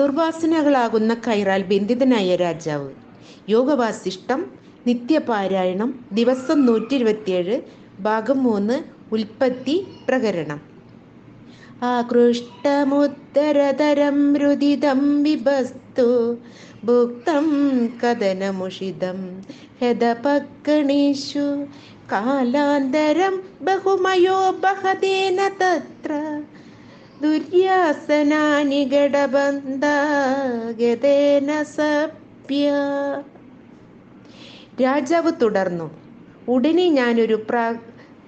ദുർവാസനകളാകുന്ന കൈറാൽ ബന്ധിതനായ രാജാവ്. യോഗവാസിഷ്ടം നിത്യപാരായണം ദിവസം നൂറ്റി ഇരുപത്തിയേഴ് ഭാഗം മൂന്ന് ഉൽപ്പത്തി പ്രകരണം. ആകൃഷ്ടമുത്തരതരം രുദിതം വിഭസ്തു ഭുക്തം കഥനമുഷിതം ഹെദപക്കണീഷു കാലാന്തരം ബഹുമയോ ബഹദേന തത്ര. ദുര്യാസനാനി ഗടബന്ധഗതേന സപ്യ രാജാവ് തുടർന്നു. ഉടനെ ഞാനൊരു പ്രാ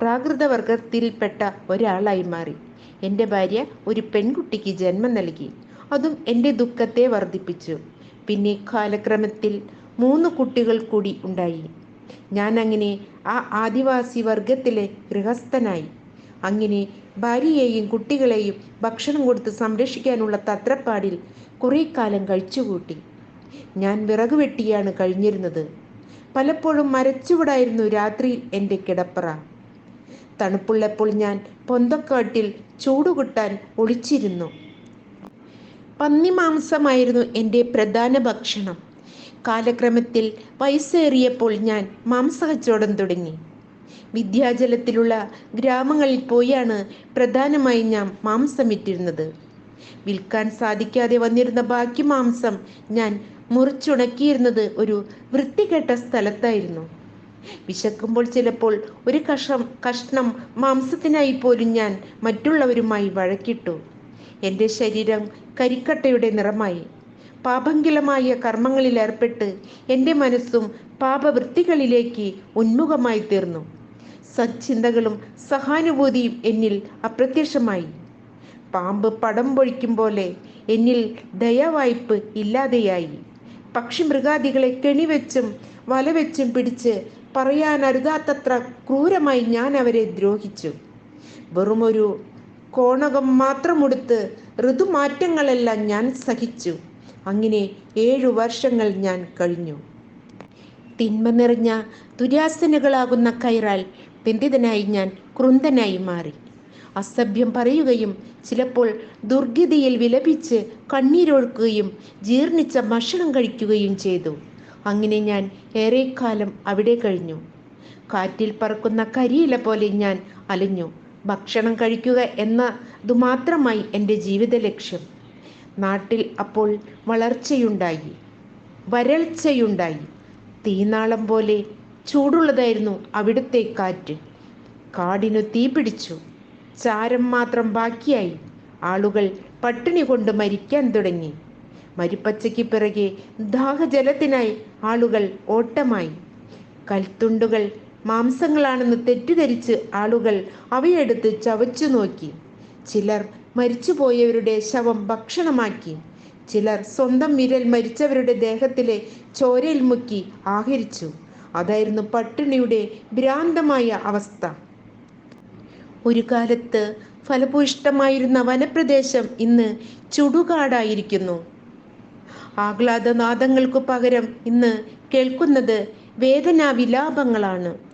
പ്രാകൃതവർഗത്തിൽപ്പെട്ട ഒരാളായി മാറി. എന്റെ ഭാര്യ ഒരു പെൺകുട്ടിക്ക് ജന്മം നൽകി. അതും എന്റെ ദുഃഖത്തെ വർദ്ധിപ്പിച്ചു. പിന്നെ കാലക്രമത്തിൽ മൂന്ന് കുട്ടികൾ കൂടി ഉണ്ടായി. ഞാൻ അങ്ങനെ ആ ആദിവാസി വർഗത്തിലെ ഗൃഹസ്ഥനായി. അങ്ങനെ ഭാര്യയെയും കുട്ടികളെയും ഭക്ഷണം കൊടുത്ത് സംരക്ഷിക്കാനുള്ള തത്രപ്പാടിൽ കുറേ കാലം കഴിച്ചുകൂട്ടി. ഞാൻ വിറക് വെട്ടിയാണ് കഴിഞ്ഞിരുന്നത്. പലപ്പോഴും മരച്ചുവടായിരുന്നു രാത്രിയിൽ എന്റെ കിടപ്പറ. തണുപ്പുള്ളപ്പോൾ ഞാൻ പൊന്തക്കാട്ടിൽ ചൂടുകുട്ടാൻ ഒളിച്ചിരുന്നു. പന്നി മാംസമായിരുന്നു എന്റെ പ്രധാന ഭക്ഷണം. കാലക്രമത്തിൽ വയസ്സേറിയപ്പോൾ ഞാൻ മാംസകച്ചവടം തുടങ്ങി. വിദ്യാജലത്തിലുള്ള ഗ്രാമങ്ങളിൽ പോയാണ് പ്രധാനമായും ഞാൻ മാംസം ഇട്ടിരുന്നത്. വിൽക്കാൻ സാധിക്കാതെ വന്നിരുന്ന ബാക്കി മാംസം ഞാൻ മുറിച്ചുണക്കിയിരുന്നത് ഒരു വൃത്തികെട്ട സ്ഥലത്തായിരുന്നു. വിശക്കുമ്പോൾ ചിലപ്പോൾ ഒരു കഷം കഷ്ണം മാംസത്തിനായി പോലും ഞാൻ മറ്റുള്ളവരുമായി വഴക്കിട്ടു. എന്റെ ശരീരം കരിക്കട്ടയുടെ നിറമായി. പാപങ്കിലമായ കർമ്മങ്ങളിൽ ഏർപ്പെട്ട് എന്റെ മനസ്സും പാപവൃത്തികളിലേക്ക് ഉന്മുഖമായി തീർന്നു. സച്ചിന്തകളും സഹാനുഭൂതിയും എന്നിൽ അപ്രത്യക്ഷമായി. പാമ്പ് പടം പൊഴിക്കും പോലെ എന്നിൽ ദയാവായ്പ് ഇല്ലാതെയായി. പക്ഷി മൃഗാദികളെ കെണിവെച്ചും വലവെച്ചും പിടിച്ച് പറയാനരുതാത്തത്ര ക്രൂരമായി ഞാൻ അവരെ ദ്രോഹിച്ചു. വെറുമൊരു കോണകം മാത്രമുടുത്ത് ഋതുമാറ്റങ്ങളെല്ലാം ഞാൻ സഹിച്ചു. അങ്ങനെ ഏഴു വർഷങ്ങൾ ഞാൻ കഴിഞ്ഞു. തിന്മ നിറഞ്ഞ ദുരാസനകളാകുന്ന കൈറാൽ ബന്ധിതനായി ഞാൻ ക്രുന്തനായി മാറി. അസഭ്യം പറയുകയും ചിലപ്പോൾ ദുർഗതിയിൽ വിലപിച്ച് കണ്ണീരൊഴുക്കുകയും ജീർണിച്ച ഭക്ഷണം കഴിക്കുകയും ചെയ്തു. അങ്ങനെ ഞാൻ ഏറെക്കാലം അവിടെ കഴിഞ്ഞു. കാറ്റിൽ പറക്കുന്ന കരിയില പോലെ ഞാൻ അലഞ്ഞു. ഭക്ഷണം കഴിക്കുക എന്നതു മാത്രമായി എന്റെ ജീവിത ലക്ഷ്യം നാട്ടിൽ അപ്പോൾ വളർച്ചയുണ്ടായി. വരൾച്ചയുണ്ടായി. തീനാളം പോലെ ചൂടുള്ളതായിരുന്നു അവിടുത്തെ കാറ്റ്. കാടിനു തീ പിടിച്ചു. ചാരം മാത്രം ബാക്കിയായി. ആളുകൾ പട്ടിണി കൊണ്ട് മരിക്കാൻ തുടങ്ങി. മരിപ്പച്ചയ്ക്ക് പിറകെ ദാഹജലത്തിനായി ആളുകൾ ഓട്ടമായി. കൽത്തുണ്ടുകൾ മാംസങ്ങളാണെന്ന് തെറ്റിദ്ധരിച്ച് ആളുകൾ അവയെടുത്ത് ചവച്ചു നോക്കി. ചിലർ മരിച്ചുപോയവരുടെ ശവം ഭക്ഷണമാക്കി. ചിലർ സ്വന്തം വിരൽ മരിച്ചവരുടെ ദേഹത്തിലെ ചോരയിൽ മുക്കി ആഹരിച്ചു. അതായിരുന്നു പട്ടിണിയുടെ ഭ്രാന്തമായ അവസ്ഥ. ഒരു കാലത്ത് ഫലഭൂയിഷ്ടമായിരുന്ന വനപ്രദേശം ഇന്ന് ചുടുകാടായിരിക്കുന്നു. ആഹ്ലാദനാദങ്ങൾക്കു പകരം ഇന്ന് കേൾക്കുന്നത് വേദനാവിലാപങ്ങളാണ്.